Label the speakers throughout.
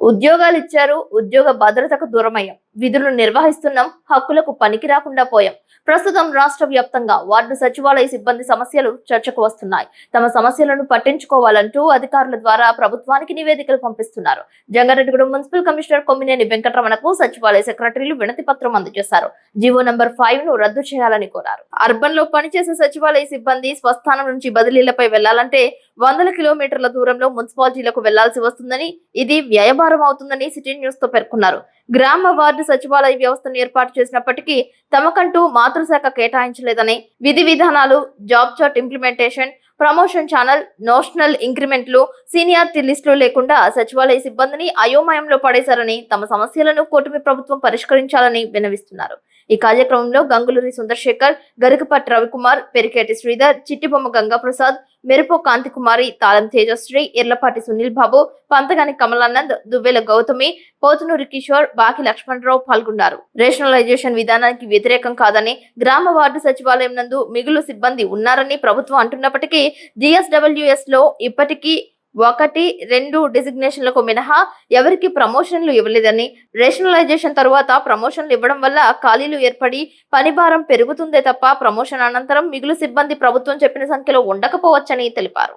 Speaker 1: ఉద్యోగాలు ఇచ్చారు ఉద్యోగ భద్రతకు దూరమయ్యాం. విధులు నిర్వహిస్తున్నాం హక్కులకు పనికి రాకుండా పోయాం. ప్రస్తుతం రాష్ట్ర వ్యాప్తంగా వార్డు సచివాలయ సిబ్బంది సమస్యలు చర్చకు వస్తున్నాయి. తమ సమస్యలను పట్టించుకోవాలంటూ అధికారుల ద్వారా ప్రభుత్వానికి నివేదికలు పంపిస్తున్నారు. జంగారెడ్డిగూడెం మున్సిపల్ కమిషనర్ కొమ్మినేని వెంకటరమణకు సచివాలయ సెక్రటరీలు వినతి పత్రం అందజేశారు. జీవో నంబర్ ఫైవ్ను రద్దు చేయాలని కోరారు. అర్బన్లో పనిచేసే సచివాలయ సిబ్బంది స్వస్థానం నుంచి బదిలీలపై వెళ్ళాలంటే వందల కిలోమీటర్ల దూరంలో మున్సిపాలిటీలకు వెళ్ళాల్సి వస్తుందని ఇది వ్యయభారం అవుతుందని సిటీ న్యూస్తో పేర్కొన్నారు. గ్రామ వార్డు సచివాలయ వ్యవస్థను ఏర్పాటు చేసినప్పటికీ తమకంటూ మాతృశాఖ కేటాయించలేదని. విధి విధానాలు job chart implementation promotion channel notional ఇంక్రిమెంట్లు సీనియారిటీ లిస్టులు లేకుండా సచివాలయ సిబ్బందిని అయోమయంలో పడేశారని తమ సమస్యలను కూటమి ప్రభుత్వం పరిష్కరించాలని విన్నవిస్తున్నారు ఈ కార్యక్రమంలో గంగులూరి సుందర్శేఖర్ గరికపాటి రవికుమార్ పెరికేటి శ్రీధర్ చిట్టిబొమ్మ గంగాప్రసాద్ మెరుపు కాంతికుమారి తాళం తేజశ్రీ ఎర్లపాటి సునీల్ బాబు పంతగాని కమలానంద్ దువ్వెల గౌతమి పోతునూరి కిషోర్ బాకి లక్ష్మణరావు పాల్గొన్నారు. రేషనలైజేషన్ విధానానికి వ్యతిరేకం కాదని గ్రామ వార్డు సచివాలయం నందు మిగులు సిబ్బంది ఉన్నారని ప్రభుత్వం అంటున్నప్పటికీ జిఎస్డబ్ల్యూఎస్లో ఇప్పటికీ ఒకటి రెండు డిజిగ్నేషన్లకు మినహా ఎవరికి ప్రమోషన్లు ఇవ్వలేదని. రేషనలైజేషన్ తరువాత ప్రమోషన్లు ఇవ్వడం వల్ల ఖాళీలు ఏర్పడి పని భారం పెరుగుతుందే తప్ప ప్రమోషన్ అనంతరం మిగులు సిబ్బంది ప్రభుత్వం చెప్పిన సంఖ్యలో ఉండకపోవచ్చని తెలిపారు.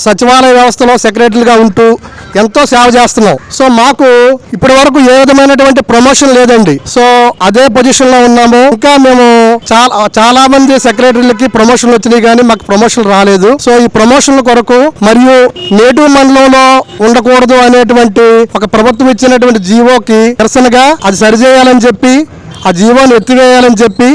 Speaker 2: సచివాలయ వ్యవస్థలో సెక్రటరీగా ఉంటూ ఎంతో సేవ చేస్తున్నాం. సో మాకు ఇప్పటి వరకు ఏ విధమైనటువంటి ప్రమోషన్ లేదండి. సో అదే పొజిషన్లో ఉన్నాము. ఇంకా మేము చాలా చాలా మంది సెక్రటరీలకి ప్రమోషన్లు వచ్చినాయి కానీ మాకు ప్రమోషన్ రాలేదు. సో ఈ ప్రమోషన్ల కొరకు మరియు నేటివ్ మండలంలో ఉండకూడదు అనేటువంటి ఒక ప్రభుత్వం ఇచ్చినటువంటి జీవోకి నిరసనగా అది సరిచేయాలని చెప్పి ఆ జీవోని ఎత్తివేయాలని చెప్పి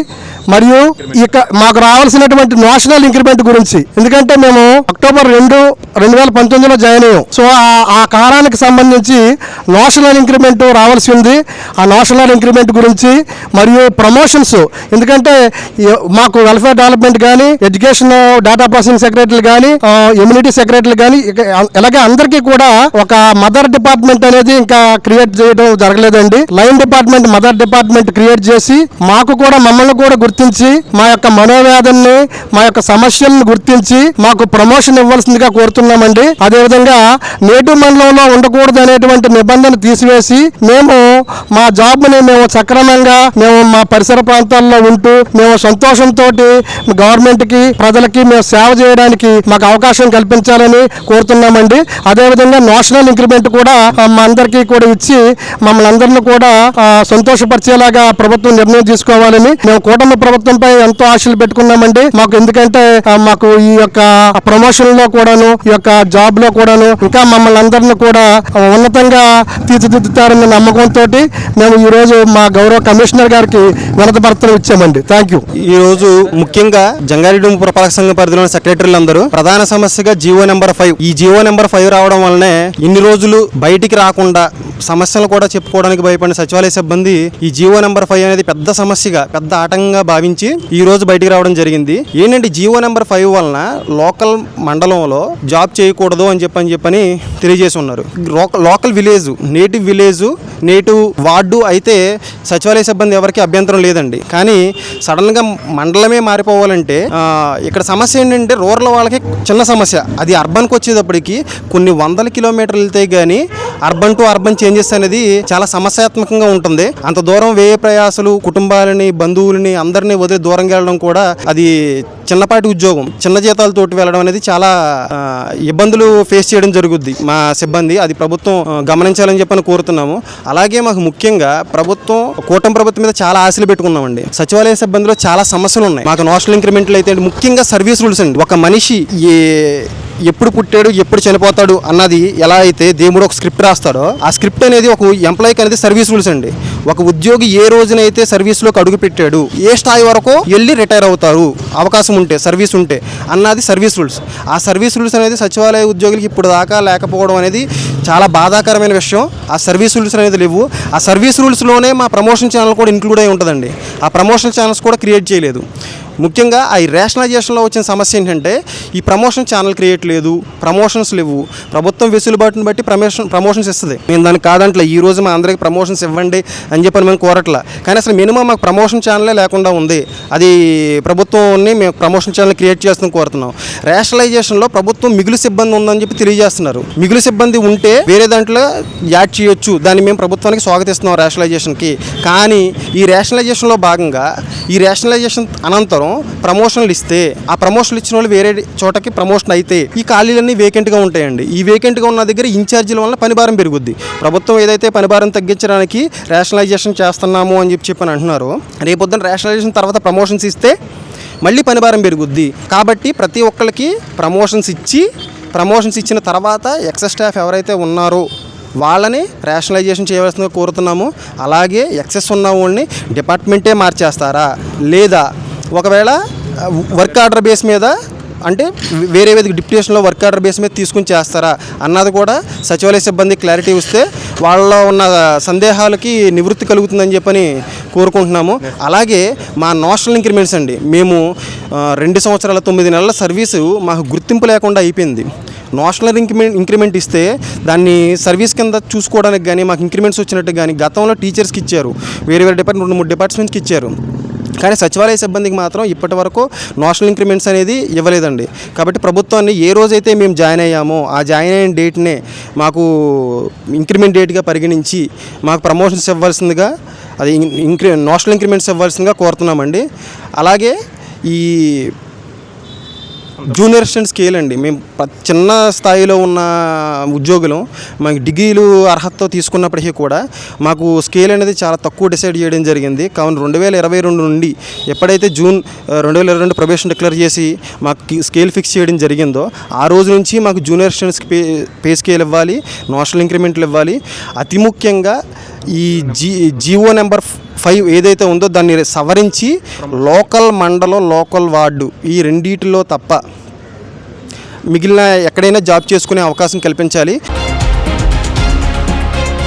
Speaker 2: మరియు ఇక మాకు రావాల్సినటువంటి నేషనల్ ఇంక్రిమెంట్ గురించి. ఎందుకంటే మేము అక్టోబర్ రెండు రెండు వేల పంతొమ్మిదిలో జాయిన్ అయ్యాం. సో ఆ- కాలానికి సంబంధించి నేషనల్ ఇంక్రిమెంట్ రావాల్సి ఉంది. ఆ నేషనల్ ఇంక్రిమెంట్ గురించి మరియు ప్రమోషన్స్ ఎందుకంటే మాకు వెల్ఫేర్ డెవలప్మెంట్ కానీ ఎడ్యుకేషన్ డేటా ప్రాసెసింగ్ సెక్రటరీలు కానీ ఇమ్యూనిటీ సెక్రటరీలు కానీ ఇక- అందరికీ కూడా ఒక మదర్ డిపార్ట్మెంట్ అనేది ఇంకా క్రియేట్ చేయడం జరగలేదండి. Line department mother department create చేసి మాకు కూడా మమ్మల్ని కూడా గుర్తించి మా యొక్క మనోవేదనని మా యొక్క సమస్యలను గుర్తించి మాకు ప్రమోషన్ ఇవ్వాల్సిందిగా కోరుతున్నామండి. అదేవిధంగా నేటి మండలంలో ఉండకూడదు అనేటువంటి నిబంధన తీసివేసి మేము మా జాబ్ని మేము సక్రమంగా మేము మా పరిసర ప్రాంతాల్లో ఉంటూ మేము సంతోషంతో గవర్నమెంట్కి ప్రజలకి మేము సేవ చేయడానికి మాకు అవకాశం కల్పించాలని కోరుతున్నామండి. అదేవిధంగా నేషనల్ ఇంక్రిమెంట్ కూడా మా అందరికీ కూడా ఇచ్చి మమ్మల్ని అందరిని కూడా సంతోషపరిచేలాగా ప్రభుత్వం నిర్ణయం తీసుకోవాలని మేము కూటమి ప్రభుత్వంపై ఎంతో ఆశలు పెట్టుకున్నామండి. మాకు ఎందుకంటే మాకు ఈ యొక్క ప్రమోషన్లో కూడాను ఈ యొక్క జాబ్లో కూడాను ఇంకా మమ్మల్ని అందరిని కూడా ఉన్నతంగా తీర్చిదిద్దుతారన్న నమ్మకంతో మేము ఈ రోజు మా గౌరవ కమిషనర్ గారికి వినత భర్తలు ఇచ్చామండి. Thank you.
Speaker 3: ఈ రోజు ముఖ్యంగా జంగారెడ్డి పురపాలక సంఘం పరిధిలోని సెక్రటరీలు అందరూ ప్రధాన సమస్యగా జీవో నెంబర్ ఫైవ్. ఈ జీవో నెంబర్ ఫైవ్ రావడం వల్లనే ఇన్ని రోజులు బయటికి రాకుండా సమస్యలు కూడా చెప్పుకోవడానికి భయపడిన సచివాలయ సిబ్బంది ఈ జీవో నెంబర్ ఫైవ్ అనేది పెద్ద సమస్యగా పెద్ద ఆటంకంగా భావించి ఈ రోజు బయటికి రావడం జరిగింది. ఏంటంటే జియో నెంబర్ ఫైవ్ వలన లోకల్ మండలంలో జాబ్ చేయకూడదు అని చెప్పని చెప్పని తెలియజేసి ఉన్నారు local village native village native ward అయితే సచివాలయ సిబ్బంది ఎవరికి అభ్యంతరం లేదండి. కానీ సడన్గా మండలమే మారిపోవాలంటే ఇక్కడ సమస్య ఏంటంటే రూరల్ వాళ్ళకి చిన్న సమస్య. అది అర్బన్కి వచ్చేటప్పటికి కొన్ని వందల కిలోమీటర్లు వెళ్తే కానీ అర్బన్ టు అర్బన్ చేంజెస్ అనేది చాలా సమస్యాత్మకంగా ఉంటుంది. అంత దూరం వ్యయ ప్రయాసాలు కుటుంబాలని బంధువులని అందరినీ వదిలి దూరంగా వెళ్ళడం కూడా అది చిన్నపాటి ఉద్యోగం చిన్న జీతాలతోటి వెళ్ళడం అనేది చాలా ఇబ్బందులు ఫేస్ చేయడం జరుగుద్ది మా సిబ్బంది. అది ప్రభుత్వం గమనించాలని చెప్పని కోరుతున్నాము. అలాగే మాకు ముఖ్యంగా ప్రభుత్వం కూటమి ప్రభుత్వం మీద చాలా ఆశలు పెట్టుకున్నామండి. సచివాలయ సిబ్బందిలో చాలా సమస్యలు ఉన్నాయి. మాకు నోషనల్ ఇంక్రిమెంట్లు అయితే ముఖ్యంగా సర్వీస్ రూల్స్ అండి. ఒక మనిషి ఏ ఎప్పుడు పుట్టాడు ఎప్పుడు చనిపోతాడు అన్నది ఎలా అయితే దేవుడు ఒక స్క్రిప్ట్ రాస్తాడో ఆ స్క్రిప్ట్ అనేది ఒక ఎంప్లాయీకి అనేది సర్వీస్ రూల్స్ అండి. ఒక ఉద్యోగి ఏ రోజునైతే సర్వీస్లోకి అడుగు పెట్టాడు ఏ స్థాయి వరకు వెళ్ళి రిటైర్ అవుతారు? అవకాశం ఉంటే సర్వీస్ ఉంటే అన్నది సర్వీస్ రూల్స్. ఆ సర్వీస్ రూల్స్ అనేది సచివాలయ ఉద్యోగులకి ఇప్పుడు దాకా లేకపోవడం అనేది చాలా బాధాకరమైన విషయం. ఆ సర్వీస్ రూల్స్ అనేది లేవు. ఆ సర్వీస్ రూల్స్లోనే మా ప్రమోషన్ ఛానల్ కూడా ఇంక్లూడ్ అయి ఉంటుందండి. ఆ ప్రమోషన్ ఛానల్స్ కూడా క్రియేట్ చేయలేదు. ముఖ్యంగా ఆ రేషనలైజేషన్లో వచ్చిన సమస్య ఏంటంటే ఈ ప్రమోషన్ ఛానల్ క్రియేట్ లేదు ప్రమోషన్స్ లేవు. ప్రభుత్వం వెసులుబాటును బట్టి ప్రమోషన్ ప్రమోషన్స్ ఇస్తుంది. నేను దానికి కాదంట్లే ఈ రోజు మా అందరికి ప్రమోషన్స్ ఇవ్వండి అని చెప్పని మేము కోరట్లా. కానీ అసలు మినిమం మాకు ప్రమోషన్ ఛానలే లేకుండా ఉంది. అది ప్రభుత్వాన్ని మేము ప్రమోషన్ ఛానల్ క్రియేట్ చేస్తాం కోరుతున్నాం. రేషనలైజేషన్లో ప్రభుత్వం మిగులు సిబ్బంది ఉందని చెప్పి తెలియజేస్తున్నారు. మిగులు సిబ్బంది ఉంటే వేరే దాంట్లో యాడ్ చేయొచ్చు. దాన్ని మేము ప్రభుత్వానికి స్వాగతిస్తున్నాం రేషనలైజేషన్కి కానీ ఈ రేషనలైజేషన్లో భాగంగా ఈ రేషనలైజేషన్ అనంతరం ప్రమోషన్లు ఇస్తే ఆ ప్రమోషన్లు ఇచ్చిన వాళ్ళు వేరే చోటకి ప్రమోషన్ అయితే ఈ ఖాళీలన్నీ వేకెంట్గా ఉంటాయండి. ఈ వేకెంట్గా ఉన్న దగ్గర ఇన్ఛార్జీల వల్ల పనిభారం పెరుగుద్ది. ప్రభుత్వం ఏదైతే పనిభారం తగ్గించడానికి రేషనలైజేషన్ చేస్తున్నాము అని చెప్పి చెప్పని అంటున్నారు రేపొద్దున రేషనలైజేషన్ తర్వాత ప్రమోషన్స్ ఇస్తే మళ్ళీ పనిభారం పెరుగుద్ది. కాబట్టి ప్రతి ఒక్కరికి ప్రమోషన్స్ ఇచ్చి ప్రమోషన్స్ ఇచ్చిన తర్వాత ఎక్సెస్ స్టాఫ్ ఎవరైతే ఉన్నారో వాళ్ళని రేషనలైజేషన్ చేయవలసిందిగా కోరుతున్నాము. అలాగే ఎక్సెస్ ఉన్న వాళ్ళని డిపార్ట్మెంటే మార్చేస్తారా? లేదా ఒకవేళ వర్క్ ఆర్డర్ బేస్ మీద అంటే వేరే వేదిక డిప్యూటేషన్లో వర్క్ ఆర్డర్ బేస్ మీద తీసుకుని చేస్తారా అన్నది కూడా సచివాలయ సిబ్బంది క్లారిటీ వస్తే వాళ్ళలో ఉన్న సందేహాలకి నివృత్తి కలుగుతుందని చెప్పని కోరుకుంటున్నాము. అలాగే మా నోషనల్ ఇంక్రిమెంట్స్ అండి మేము రెండు సంవత్సరాల తొమ్మిది నెలల సర్వీసు మాకు గుర్తింపు లేకుండా అయిపోయింది. నోషనల్ ఇంక్రిమెంట్ ఇంక్రిమెంట్ ఇస్తే దాన్ని సర్వీస్ కింద చూసుకోవడానికి కానీ మాకు ఇంక్రిమెంట్స్ వచ్చినట్టు కానీ గతంలో టీచర్స్కి ఇచ్చారు. వేరే వేరే డిపార్ట్మెంట్ రెండు మూడు డిపార్ట్మెంట్స్కి ఇచ్చారు. కానీ సచివాలయ సిబ్బందికి మాత్రం ఇప్పటి వరకు నోషనల్ ఇంక్రిమెంట్స్ అనేది ఇవ్వలేదండి. కాబట్టి ప్రభుత్వాన్ని ఏ రోజైతే మేము జాయిన్ అయ్యామో ఆ జాయిన్ అయిన డేట్నే మాకు ఇంక్రిమెంట్ డేట్గా పరిగణించి మాకు ప్రమోషన్స్ ఇవ్వాల్సిందిగా అది ఇంక్రి నోషనల్ ఇంక్రిమెంట్స్ ఇవ్వాల్సిందిగా కోరుతున్నామండి. అలాగే ఈ జూనియర్ అసిస్టెంట్ స్కేల్ అండి మేము ప- చిన్న స్థాయిలో ఉన్న ఉద్యోగులు మాకు డిగ్రీలు అర్హతతో తీసుకున్నప్పటికీ కూడా మాకు స్కేల్ అనేది చాలా తక్కువ డిసైడ్ చేయడం జరిగింది. కావున రెండు వేల ఇరవై రెండు నుండి ఎప్పుడైతే జూన్ రెండు వేల ఇరవై రెండు ప్రొబేషన్ డిక్లేర్ చేసి మాకు స్కేల్ ఫిక్స్ చేయడం జరిగిందో ఆ రోజు నుంచి మాకు జూనియర్ అసిస్టెంట్స్కి పే పే స్కేల్ ఇవ్వాలి నోషనల్ ఇంక్రిమెంట్లు ఇవ్వాలి. అతి ముఖ్యంగా ఈ జీ జీవో నెంబర్ ఫైవ్ ఏదైతే ఉందో దాన్ని సవరించి లోకల్ మండలం లోకల్ వార్డు ఈ రెండిటిలో తప్ప మిగిలిన ఎక్కడైనా జాబ్ చేసుకునే అవకాశం కల్పించాలి.